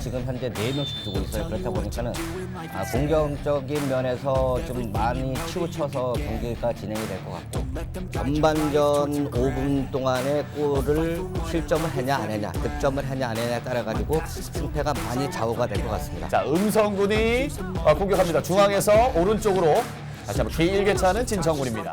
지금 현재 4명씩 두고 있어요. 그렇다 보니까는 아, 공격적인 면에서 좀 많이 치우쳐서 경기가 진행이 될 것 같고 전반전 5분 동안에 골을 실점을 했냐 안 했냐 득점을 했냐 안 했냐에 따라 가지고 승패가 많이 좌우가 될 것 같습니다. 자, 음성군이 어, 공격합니다. 중앙에서 오른쪽으로 다시 한번 길게 차는 진천군입니다.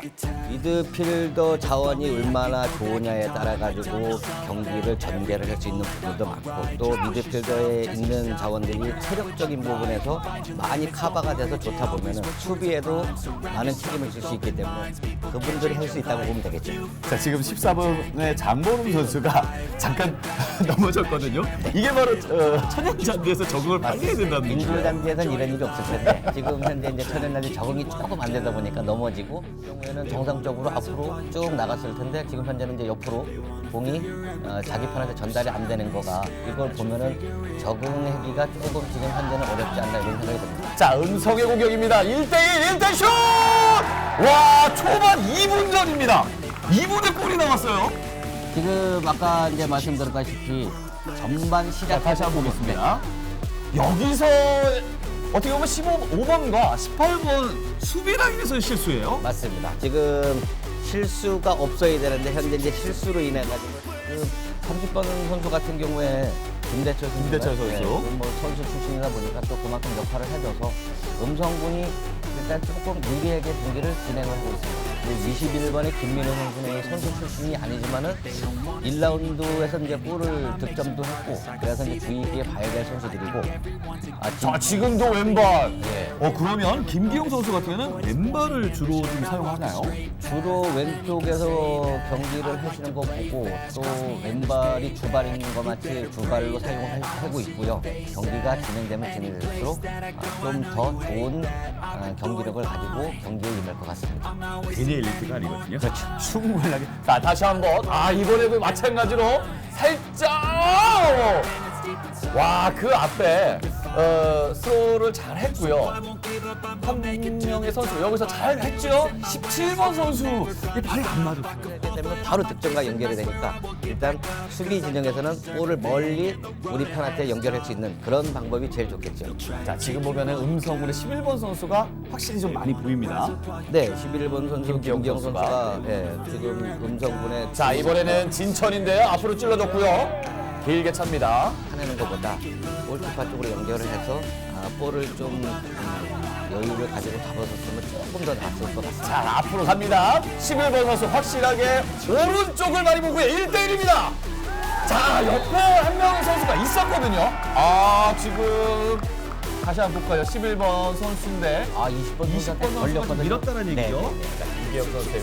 미드필더 자원이 얼마나 좋으냐에 따라 가지고 경기를 전개를 할 수 있는 부분도 많고 또 미드필더에 있는 자원들이 체력적인 부분에서 많이 커버가 돼서 좋다 보면은 수비에도 많은 책임을 질 수 있기 때문에 그분들이 할 수 있다고 보면 되겠죠. 자, 지금 14번의 장보름 선수가 잠깐 넘어졌거든요. 이게 바로 어, 천연잔디에서 적응을 빨리 해야 된다는 얘기예요. 민주단지에서는 이런 일이 없을 텐데 지금 현재 이제 천연단지 적응이 조금 안 되다 보니까 넘어지고 경우에는 정상적으로 앞으로 쭉 나갔을 텐데 지금 현재는 이제 옆으로 공이 어, 자기 편한테 전달이 안 되는 거가 이걸 보면은 적응하기가 조금 지금 현재는 어렵지 않나 이런 생각이 듭니다. 자, 음성의 공격입니다. 1대1, 1대 슛! 와, 초반 2분 전입니다. 2분에 골이 나왔어요. 지금 아까 이제 말씀드렸다시피 전반 시작 다시 한번 보겠습니다. 여기서 어떻게 보면 15, 5번과 18번 수비 라인에서 실수예요. 맞습니다. 지금 실수가 없어야 되는데 현재 이제 실수로 인해 가지고 그 30번 선수 같은 경우에 김대철 선수 김대철 선수. 뭐 선수 출신이다 보니까 또 그만큼 역할을 해줘서 음성군이 일단 조금 유리하게 경기를 진행을 하고 있습니다. 21번의 김민호 선수는 선수 출신이 아니지만은 1라운드에서 이제 골을 득점도 했고 그래서 이제 주의 깊게 봐야 될 선수들이고 아, 지- 자, 지금도 왼발. 예. 어, 그러면 김기용 선수 같은 경우는 왼발을 주로 좀 사용하나요? 주로 왼쪽에서 경기를 하시는 거 보고 또 왼발이 주발인 것 마치 주발로 사용하고 있고요. 경기가 진행되면 진행될수록 좀더 좋은 아, 경기력을 가지고 경기에 임할 것 같습니다. 괜히 엘리트가 아니거든요. 그렇죠. 충분하게. 자, 다시 한 번. 아, 이번에도 마찬가지로 살짝! 와, 그 앞에 어, 스로를 잘 했고요. 한 명의 선수 여기서 잘 했죠? 17번 선수. 이 발이 안 맞았어요. 때문에 바로 득점과 연결이 되니까 일단 수비 진영에서는 볼을 멀리 우리 편한테 연결할 수 있는 그런 방법이 제일 좋겠죠. 자, 지금 보면은 음성군의 11번 선수가 확실히 좀 많이 보입니다. 네, 11번 선수 김기영 김기영 선수가. 선수가 예, 지금 음성군의 자, 이번에는 진천인데요. 앞으로 찔러줬고요. 길게 찹니다. 하는 것보다 골키퍼 쪽으로 연결을 해서 아, 볼을 좀 음, 여유를 가지고 잡아줬으면 조금 더 나았을 것 같습니다. 자, 앞으로 갑니다. 11번 선수 확실하게 오른쪽을 많이 보고요. 1대1입니다. 자, 옆에 한 명 선수가 있었거든요. 아, 지금 다시 한번 볼까요? 11번 선수인데 아, 20번 20번 선수한테 선수가 걸렸거든요. 밀었다는 네, 얘기죠? 네, 네. 자, 김기영 선수의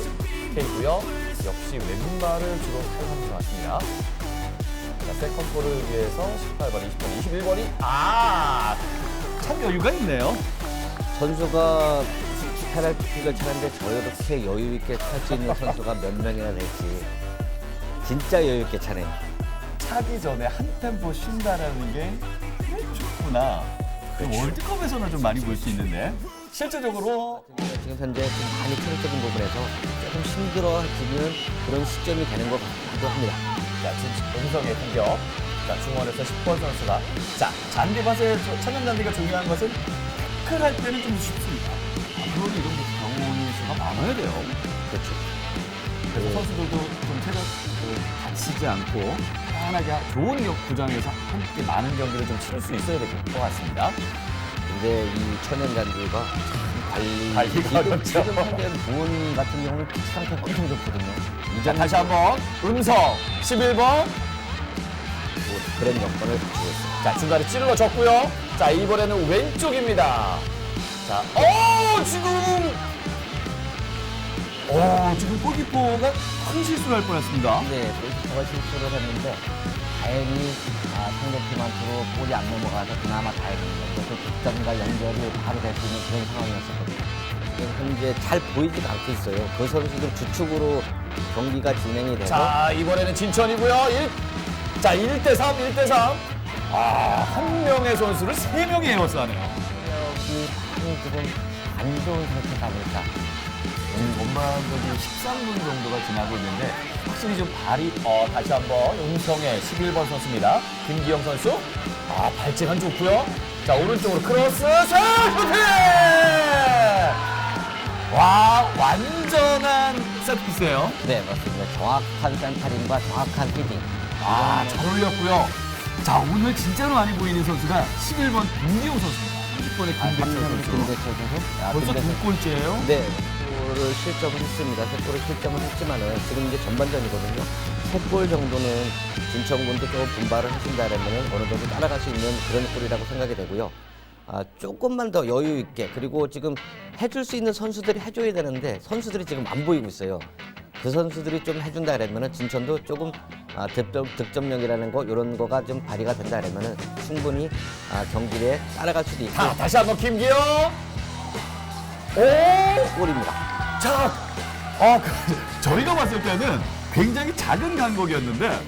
케이고요. 역시 왼발을 주로 사용하는 것 같습니다. 자, 세컨볼을 위해서 18번, 20번, 21번이 아, 참 여유가 있네요. 선수가 페널티킥을 차는데 저렇게 여유 있게 찰 수 있는 선수가 몇 명이나 될지 진짜 여유 있게 차네요. 차기 전에 한 템포 쉰다라는 게 좋구나. 월드컵에서는 좀 많이 볼 수 있는데 실제적으로 지금 현재 좀 많이 체력적인 부분에서 조금 힘들어지는 그런 시점이 되는 것 같기도 합니다. 자, 지금 음성의 공격. 자, 중원에서 10번 선수가 자, 저- 천연 잔디가 중요한 것은 태클할 때는 좀 쉽습니다. 앞으로는 이런 경우의 수가 많아야 돼요. 그렇죠. 그래서 선수들도 좀 체력 그, 다치지 않고 편하게 좋은 역 구장에서 함께 많은 경기를 좀 치를 수 있어야 될 것 같습니다. 근데 이 천연잔디가 참 관리 관리가 지금, 어렵죠. 지금 현재 무원 같은 경우는 피치 상태가 엄청 좋거든요. 이 자, 정도 다시 한번 음성 11번 뭐 그런 여건을 갖추고 있어요. 자, 중간에 찔러 줬고요. 자, 이번에는 왼쪽입니다. 자, 어, 지금 어, 지금 골키퍼가 큰 실수를 할 뻔했습니다. 근데 골키퍼가 실수를 했는데 다행히 아, 상대팀한테로 볼이 안 넘어가서 그나마 다행입니다. 그래서 득점과 연결이 바로 될 수 있는 그런 상황이었었거든요. 지금 현재 잘 보이지가 않고 있어요. 그 선수들 주축으로 경기가 진행이 돼서 자, 이번에는 진천이고요. 1, 자, 1대3, 1대3. 아, 한 명의 선수를 세 명이. 체력이 많이 지금 안 좋은 상태가 아닐까. 음, 전반적인 13분 정도가 지나고 있는데 확실히 좀 발이 어, 다시 한번 음성의 11번 선수입니다. 김기영 선수. 아, 발재간 좋고요. 자, 오른쪽으로 크로스 슛! 슈팅! 와, 완전한 세트피스예요. 네, 맞습니다. 정확한 센터링과 정확한 헤딩. 아, 잘 올렸고요. 자, 오늘 진짜로 많이 보이는 선수가 11번 김기용 선수입니다. 20번의 아, 김대철 선수. 김대철 선수. 아, 벌써 김대철. 두 골째예요? 네, 골을 실점을 했습니다. 세 골을 실점을 했지만은 지금 이제 전반전이거든요. 세 골 정도는 진천군도 좀 분발을 하신다라면 어느 정도 따라갈 수 있는 그런 골이라고 생각이 되고요. 아, 조금만 더 여유 있게 그리고 지금 해줄 수 있는 선수들이 해줘야 되는데 선수들이 지금 안 보이고 있어요. 그 선수들이 좀 해준다 그러면은 진천도 조금 아, 득점, 득점력이라는 거 이런 거가 좀 발휘가 된다 그러면은 충분히 아, 경기에 따라갈 수도 있고 자, 다시 한번 김기용. 오! 골입니다. 자, 아, 그, 저희가 봤을 때는 굉장히 작은 간격이었는데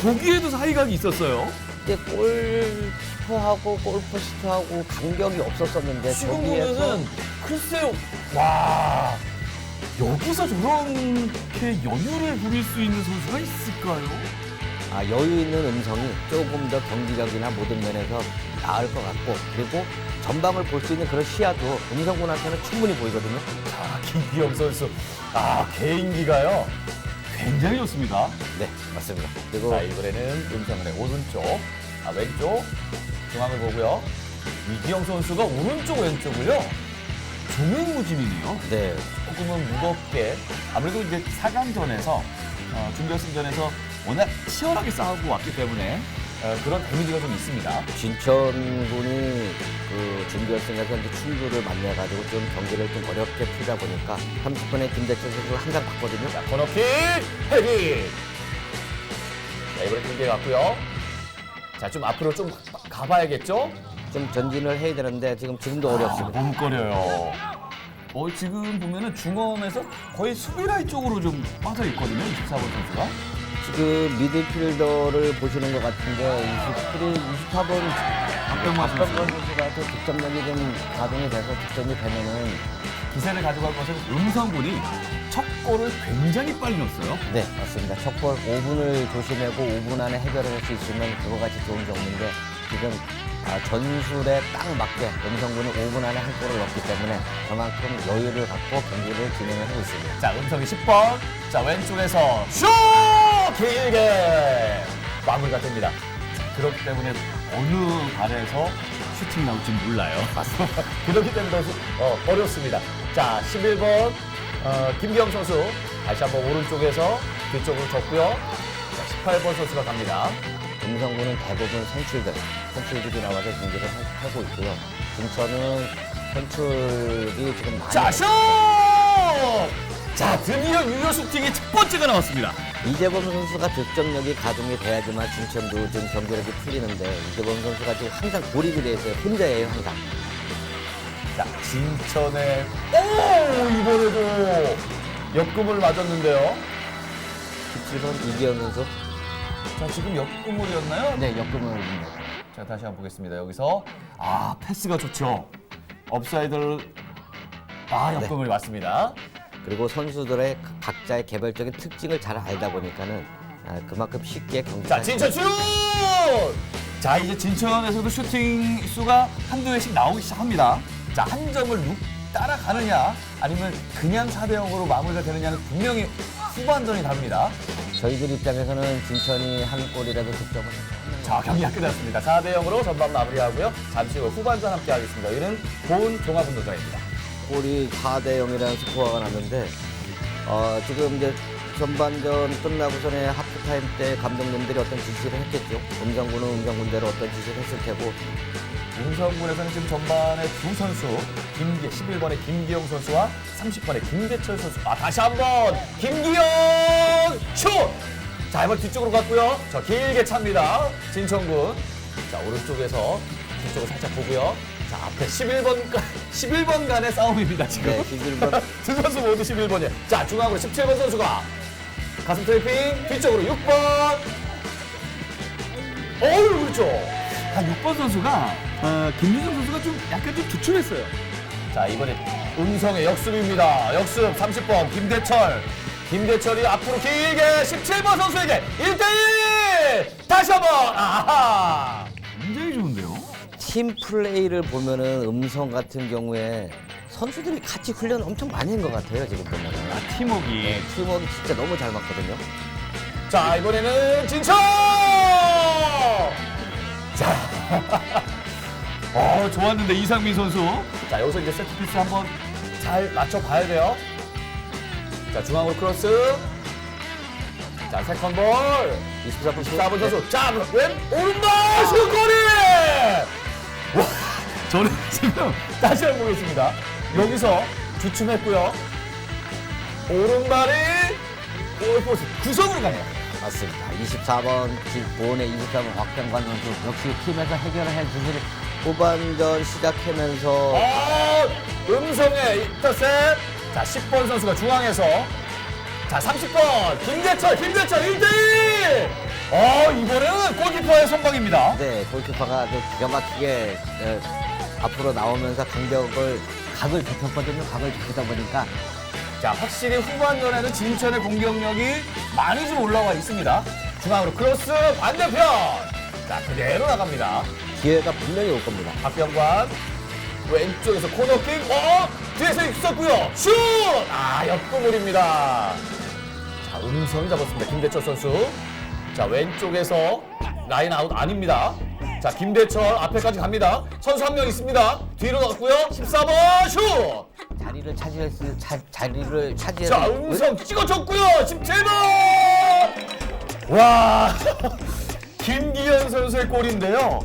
보기에도 사이각이 있었어요. 이제 골키퍼하고 골포스트하고 간격이 없었었는데 지금 저기에서 보면은 글쎄요, 와 여기서 저렇게 여유를 부릴 수 있는 선수가 있을까요? 아, 여유 있는 음성이 조금 더 경기력이나 모든 면에서 나을 것 같고 그리고 전방을 볼 수 있는 그런 시야도 음성군한테는 충분히 보이거든요. 자, 김기영 선수, 아 개인기가요 굉장히 좋습니다. 네, 맞습니다. 그리고 자, 이번에는 음성의 오른쪽, 아, 왼쪽 중앙을 보고요. 이기영 선수가 오른쪽 왼쪽을요 종횡무진이네요. 네, 조금은 무겁게 아무래도 이제 4강전에서 어, 준결승전에서 워낙 치열하게 싸우고 왔기 때문에 어, 그런 데미지가 좀 있습니다. 진천군이 그 준결승에서 이제 충주를 만나가지고 좀 경기를 좀 어렵게 풀다 보니까 30분에 김대철 선수를 항상 봤거든요. 자, 코너킥 헤딩. 자, 이번에 길게 갔고요. 자, 좀 앞으로 좀 가봐야겠죠? 좀 전진을 해야 되는데 지금 지금도 어렵습니다. 아, 머뭇거려요. 어, 지금 보면은 중원에서 거의 수비 라인 쪽으로 좀 빠져 있거든요, 24번 선수가. 지금 미드필더를 보시는 것 같은데 27일, 24번 박병만 선수. 선수가 또 득점력이 좀 가동이 돼서 득점이 되면은 기세를 가져갈 것은 음성군이 첫 골을 굉장히 빨리 넣었어요. 네 맞습니다. 첫골 5분을 조심하고 5분 안에 해결을 할수 있으면 그거 같이 좋은 경우인데 지금 아, 전술에 딱 맞게 음성군은 5분 안에 한 골을 넣었기 때문에 그만큼 여유를 갖고 경기를 진행을 하고 있습니다. 자, 음성이 10번. 자, 왼쪽에서 슛! 길게 마무리가 됩니다. 자, 그렇기 때문에 어느 발에서 슈팅 나올지 몰라요. 맞습니다. 그렇기 때문에 어, 어렵습니다. 자, 11번 어, 김기영 선수 다시 한번 오른쪽에서 뒤쪽으로 줬고요. 자, 18번 선수가 갑니다. 음성군은 대부분 선출들, 선출들이 나와서 경기를 하- 하고 있고요. 진천은 선출이 지금 많이 자, 슛! 자, 드디어 유효 슈팅이 첫 번째가 나왔습니다. 이재범 선수가 득점력이 가동이 돼야지만 진천도 좀 경기력이 풀리는데 이재범 선수가 지금 항상 고립이 돼 있어요. 혼자예요, 항상. 자, 진천의 오 이번에도 역금을 맞았는데요. 17번 이기현 선수. 자, 지금 역금물이었나요? 네, 역금을. 자, 다시 한번 보겠습니다. 여기서 아 패스가 좋죠. 업사이드를 아 역금을 맞습니다. 그리고 선수들의 각자의 개별적인 특징을 잘 알다 보니까는 아, 그만큼 쉽게 경기. 자, 진천 슛! 자, 이제 진천에서도 슈팅 수가 한두 개씩 나오기 시작합니다. 자, 한 점을 룩 따라가느냐 아니면 그냥 4대 0으로 마무리가 되느냐는 분명히 후반전이 다릅니다. 저희들 입장에서는 진천이 한 골이라도 득점을 자, 경기 끝났습니다. 4대 0으로 전반 마무리하고요. 잠시 후 후반전 함께 하겠습니다. 여기는 고은 종합운동장입니다. 골이 4대 0이라는 스코어가 났는데 어, 지금 이제 전반전 끝나고선에 하프타임 때 감독님들이 어떤 지시를 했겠죠. 음성군은 음성군대로 어떤 지시를 했을 테고 윤성군에서는 지금 전반에 두 선수, 김기, 11번의 김기영 선수와 30번의 김대철 선수. 아, 다시 한 번! 김기영! 슛! 자, 이번 뒤쪽으로 갔고요. 저 길게 찹니다. 진천군. 자, 오른쪽에서 뒤쪽을 살짝 보고요. 자, 앞에 11번, 11번 간의 싸움입니다, 지금. 네, 11번 두 선수 모두 11번이에요. 자, 중앙으로 17번 선수가 가슴 트래핑, 뒤쪽으로 6번. 어우, 그렇죠. 아, 6번 선수가, 어, 김민정 선수가 좀 약간 좀 주춤했어요. 자, 이번에 음성의 역습입니다. 역습 30번 김대철. 김대철이 앞으로 길게 17번 선수에게 1대1! 다시 한번! 아하! 굉장히 좋은데요? 팀 플레이를 보면은 음성 같은 경우에 선수들이 같이 훈련 엄청 많이 한 것 같아요 지금 보면은 팀워크. 팀워크 진짜 너무 잘 맞거든요. 자, 이번에는 진철! 자. 어, 좋았는데 이상민 선수. 자, 여기서 이제 세트피스 한번 잘 맞춰봐야 돼요. 자, 중앙으로 크로스. 자, 세컨 볼. 24분 4번 선수. 자, 왼, 오른발 슛골이! 와, 저는 지금 다시 한번 보겠습니다. 여기서 주춤했고요. 오른발이 골포스 구석으로 가네요. 맞습니다. 24번 보온의 23번 곽병관 선수 역시 팀에서 해결을 해주실 후반전 시작하면서 어, 음성의 인터셉. 자, 10번 선수가 중앙에서. 자, 30번. 김대철, 김대철 1대1! 어, 이번에는 골키퍼의 선방입니다. 네, 골키퍼가 아주 기가 막히게 에, 앞으로 나오면서 간격을 각을 좁혔거든요. 각을 좁히다 보니까 자, 확실히 후반전에는 진천의 공격력이 많이 좀 올라와 있습니다. 중앙으로 크로스 반대편. 자, 그대로 나갑니다. 기회가 분명히 올 겁니다. 박병관. 왼쪽에서 코너킥. 어! 뒤에서 있었고요. 슛! 아, 옆구물입니다. 자, 음성이 잡았습니다. 김대철 선수. 자, 왼쪽에서 라인 아웃 아닙니다. 자, 김대철 앞에까지 갑니다. 선수 한 명 있습니다. 뒤로 넣었고요. 14번 슛! 자리를 차지했을 자, 자리를 차지해서 자, 음성 찍어줬고요. 17번! 와, 김기현 선수의 골인데요.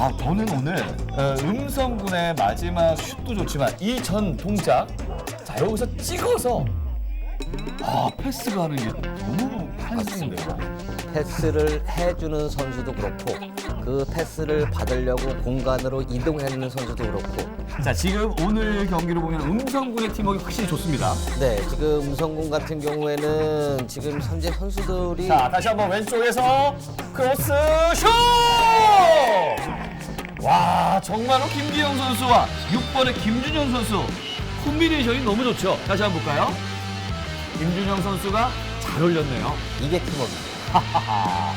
아, 저는 오늘 어, 음성군의 마지막 슛도 좋지만 이 전 동작, 자, 여기서 찍어서 아, 패스가 하는 게 너무 환상인데요. 패스를 해주는 선수도 그렇고 그 패스를 받으려고 공간으로 이동하는 선수도 그렇고 자, 지금 오늘 경기를 보면 음성군의 팀워크 확실히 좋습니다. 네 지금 음성군 같은 경우에는 지금 현재 선수들이 자, 다시 한번 왼쪽에서 크로스 슛! 와, 정말로 김기영 선수와 6번의 김준영 선수 콤비네이션이 너무 좋죠. 다시 한번 볼까요? 김준영 선수가 잘 올렸네요. 이게 팀워크입니다.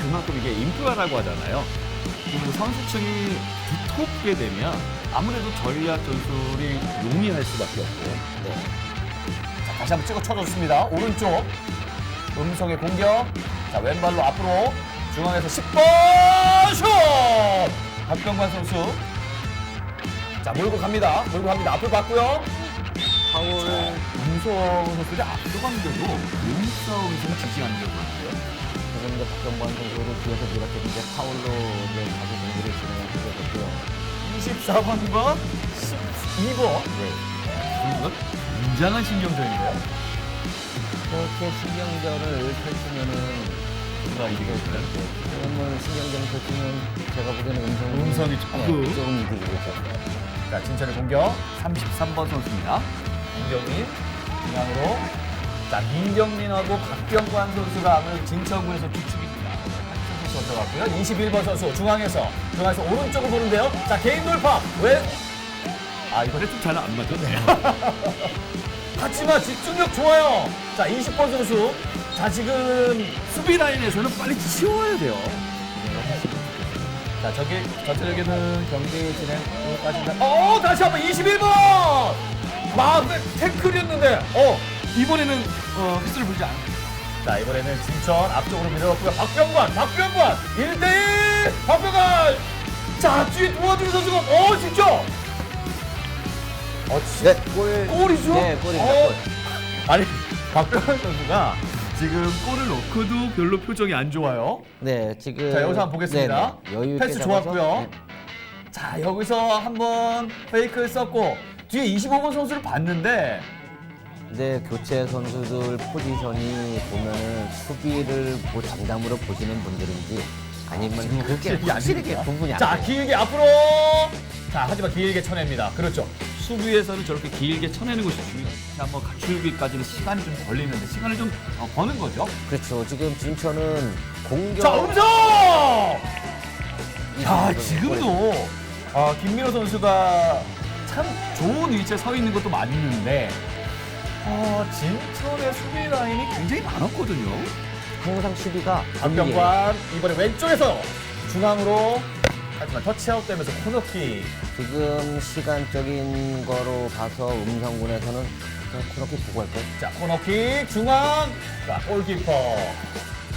그만큼 이게 인프라라고 하잖아요. 그 선수층이 두텁게 되면 아무래도 전략 전술이 용이할 수밖에 없고. 네. 자, 다시 한번 찍어 쳐줬습니다. 오른쪽 음성의 공격. 자 왼발로 앞으로 중앙에서 10번 슛! 박병관 선수. 자 몰고 갑니다. 몰고 갑니다. 앞을 봤고요. 파울 음성 선수들이 앞서갔는데도 몸싸움에서는 지지 않는 것 같아요. 지금 이제 박정관 선수를 뒤에서 밀었을 때 파울로 이제 다시 경기를 진행하게 됐고요. 24번과 12번. 네. 이건 굉장한 신경전인데요. 그렇게 신경전을 펼치면은 누가 이기겠어요? 그러면 신경전 펼치면 제가 보기에는 음성 음성이 조금. 네, 조금 이기겠죠. 자, 진천의 공격 33번 선수입니다. 민경민 중앙으로 자 민경민하고 박병관 선수가 아무래도 진천군에서 주축입니다. 한천 선수 들어갔고요. 21번 선수 중앙에서 중앙에서 오른쪽을 보는데요. 자 개인 돌파 왜? 아 이번에 좀 잘 안 맞았네. 하지만 집중력 좋아요. 자 20번 선수 자 지금 수비 라인에서는 빨리 치워야 돼요. 자 저기 전체적인 경기 진행 까지다 어 다시 한번 21번 마음에 태클이었는데 어 이번에는 어 휘슬을 불지 않네 자 이번에는 진천 앞쪽으로 밀어넣고요 박병관 박병관 1대1 박병관 자 뒤에 도와주는 선수가 어 진짜 어 진짜 네, 골. 골이죠? 네, 골입니다. 어. 골. 아니 박병관 선수가 지금 골을 넣고도 별로 표정이 안 좋아요 네, 지금 자 여기서 한번 보겠습니다. 네, 네. 여유 있게 패스 잡아서, 좋았고요. 네. 자 여기서 한번 페이크를 썼고 뒤에 25번 선수를 봤는데 근데 교체 선수들 포지션이 보면은 수비를 뭐 장담으로 보시는 분들인지 아니면 그게 아닙니다. 구분이 안 자 돼요. 길게 앞으로 자 하지만 길게 쳐냅니다. 그렇죠. 수비에서는 저렇게 길게 쳐내는 것이 중요해요. 한번 갖추기까지는 시간이 좀 걸리는데 시간을 좀 어, 버는 거죠. 그렇죠. 지금 진천은 공격 자 음성! 이야 지금도 아, 김민호 선수가 참 좋은 위치에 서 있는 것도 맞는데 어, 진천의 수비 라인이 굉장히 많았거든요. 항상 수비가. 박병관 이번에 왼쪽에서 중앙으로 하지만 터치아웃 되면서 코너킥 지금 시간적인 거로 봐서 음성군에서는 그냥 그렇게 보고 할까요? 자 코너킥 중앙 자 골키퍼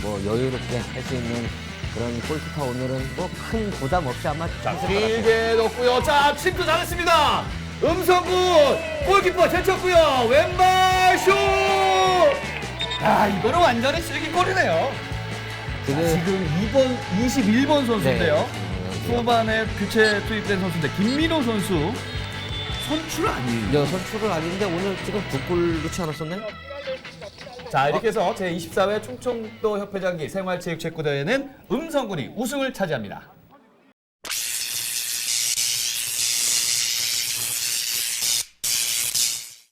뭐 여유롭게 할 수 있는 그런 골키퍼 오늘은 뭐 큰 부담 없이 아마 자 했을 것 같아요. 길게 넣고요 자 침도 잘했습니다 음성군 골키퍼 제쳤고요 왼발 슛! 야 이거는 완전히 슬기골이네요 지금 지금 2번 21번 선수인데요 네. 후반에 교체 투입된 선수인데 김민호 선수 선출 아니에요 여 선출은 아닌데 오늘 지금 두골 넣지 않았었나요? 자 이렇게 해서 제24회 충청도 협회장기 생활체육체육대회는 음성군이 우승을 차지합니다